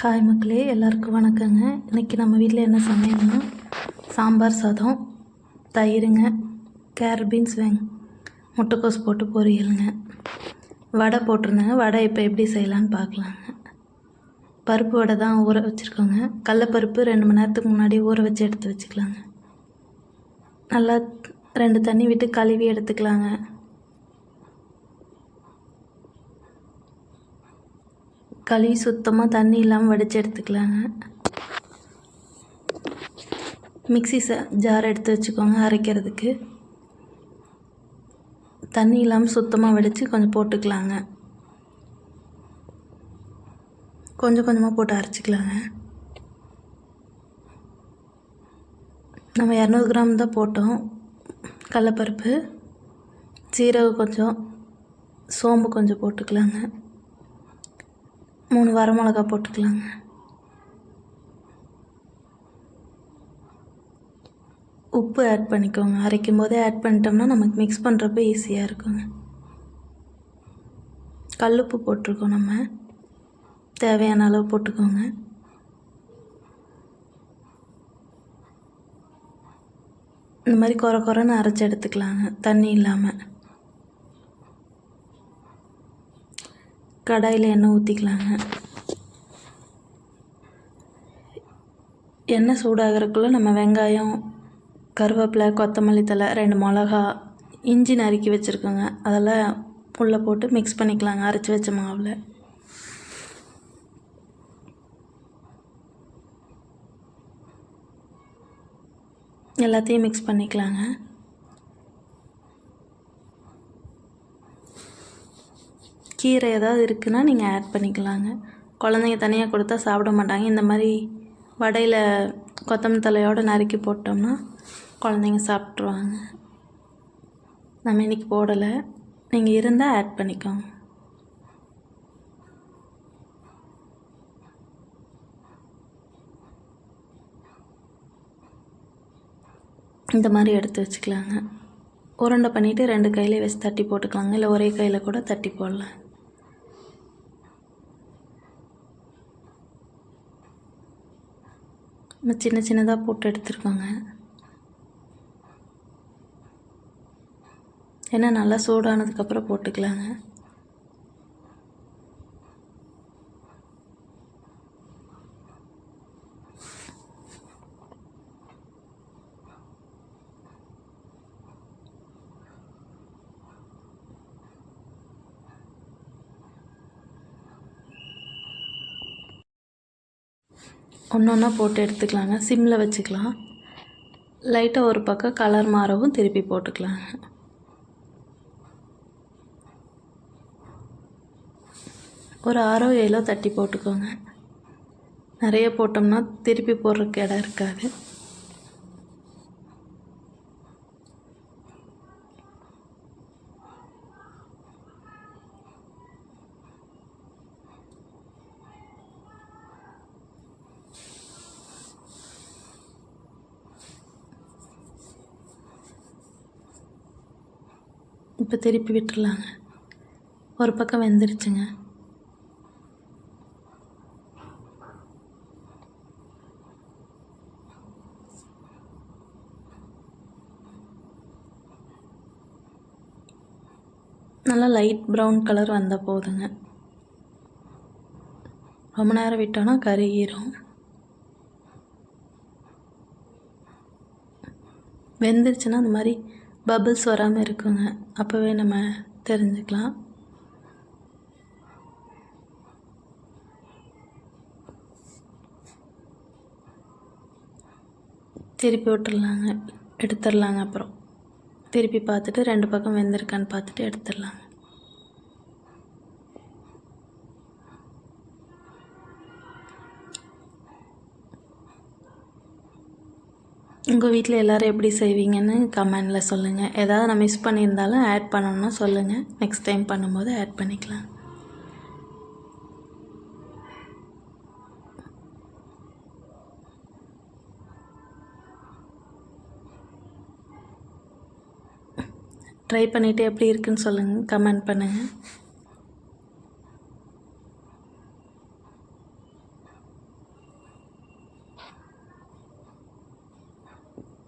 Hi மக்களே எல்லாருக்கும் வணக்கங்க. இன்றைக்கி நம்ம வீட்டில் என்ன சமையல்னா சாம்பார் சாதம் தயிருங்க கேர் பீன்ஸ் வெங் முட்டைக்கோஸ் போட்டு பொரியலுங்க. வடை போட்டிருந்தேங்க. வடை இப்போ எப்படி செய்யலான்னு பார்க்கலாங்க பருப்பு வடை தான் ஊற வச்சுருக்கோங்க. கடலப்பருப்பு ரெண்டு மணி நேரத்துக்கு முன்னாடி ஊற வச்சு எடுத்து வச்சுக்கலாங்க. நல்லா ரெண்டு தண்ணி விட்டு கழுவி எடுத்துக்கலாங்க. கழுவி சுத்தமாக தண்ணி இல்லாமல் வடித்து எடுத்துக்கலாங்க. மிக்ஸி ச ஜார் எடுத்து வச்சுக்கோங்க அரைக்கிறதுக்கு. தண்ணி இல்லாமல் சுத்தமாக வடித்து கொஞ்சம் போட்டுக்கலாங்க. கொஞ்சம் கொஞ்சமாக போட்டு அரைச்சிக்கலாங்க. நம்ம இரநூறு கிராம் தான் போட்டோம். கடலப்பருப்பு சீரகம் கொஞ்சம் சோம்பு கொஞ்சம் போட்டுக்கலாங்க. மூணு வரமிளகா போட்டுக்கலாங்க. உப்பு ஆட் பண்ணிக்கோங்க. அரைக்கும் போதே ஆட் பண்ணிட்டோம்னா நமக்கு மிக்ஸ் பண்ணுறப்ப ஈஸியாக இருக்குங்க. கல்லுப்பு போட்டிருக்கோம் நம்ம. தேவையான அளவு போட்டுக்கோங்க. இந்த மாதிரி குறை குறைன்னு அரைச்சி எடுத்துக்கலாங்க. தண்ணி இல்லாமல் கடாயில் எண்ணெய் ஊற்றிக்கலாங்க எண்ணெய் சூடாகிறதுக்குள்ளே நம்ம வெங்காயம் கருவேப்பிலை கொத்தமல்லி தழை ரெண்டு மிளகா இஞ்சி நறுக்கி வச்சுருக்கோங்க. அதெல்லாம் உள்ளே போட்டு மிக்ஸ் பண்ணிக்கலாங்க அரைச்சி வச்ச மாவில். எல்லாத்தையும் மிக்ஸ் பண்ணிக்கலாங்க. கீரை ஏதாவது இருக்குன்னா நீங்கள் ஆட் பண்ணிக்கலாங்க. குழந்தைங்க தனியாக கொடுத்தா சாப்பிட மாட்டாங்க. இந்த மாதிரி வடையில் கொத்தமல்லி தலையோடு நறுக்கி போட்டோம்னா குழந்தைங்க சாப்பிட்ருவாங்க நம்ம இன்றைக்கி போடலை. நீங்கள் இருந்தால் ஆட் பண்ணிக்கோங்க. இந்த மாதிரி எடுத்து வச்சுக்கலாங்க. உருண்டை பண்ணிவிட்டு ரெண்டு கையிலே வச்சு தட்டி போட்டுக்கலாங்க. இல்லை ஒரே கையில் கூட தட்டி போடலாம். நம்ம சின்ன சின்னதாக போட்டு எடுத்துருக்கோங்க. ஏன்னா நல்லா சூடானதுக்கப்புறம் போட்டுக்கலாங்க. ஒன்று ஒன்றா போட்டு எடுத்துக்கலாங்க. சிம்மில் வச்சுக்கலாம். லைட்டாக ஒரு பக்கம் கலர் மாறவும் திருப்பி போட்டுக்கலாங்க ஒரு ஆறோ ஏழோ தட்டி போட்டுக்கோங்க. நிறைய போட்டோம்னா திருப்பி போடுறதுக்கு இடம் இருக்காது. இப்போ திருப்பி விட்டுறலாங்க ஒரு பக்கம் வெந்துருச்சுங்க. நல்லா லைட் ப்ரௌன் கலர் வந்தால் போதுங்க. ரொம்ப நேரம் விட்டோன்னா கருகிரும் வெந்துருச்சுன்னா அந்த மாதிரி பபுள்ஸ் வராமல் இருக்குங்க. அப்போவே நம்ம தெரிஞ்சுக்கலாம். திருப்பி விட்டுடலாங்க எடுத்துடலாங்க அப்புறம். திருப்பி பார்த்துட்டு ரெண்டு பக்கம் வெந்திருக்கான்னு பார்த்துட்டு எடுத்துடலாங்க உங்கள் வீட்டில் எல்லோரும் எப்படி செய்வீங்கன்னு கமெண்டில் சொல்லுங்கள் ஏதாவது நான் மிஸ் பண்ணியிருந்தாலும் ஆட் பண்ணணும்னா சொல்லுங்கள் நெக்ஸ்ட் டைம் பண்ணும்போது ஆட் பண்ணிக்கலாம். ட்ரை பண்ணிவிட்டு எப்படி இருக்குன்னு சொல்லுங்கள் கமெண்ட் பண்ணுங்கள்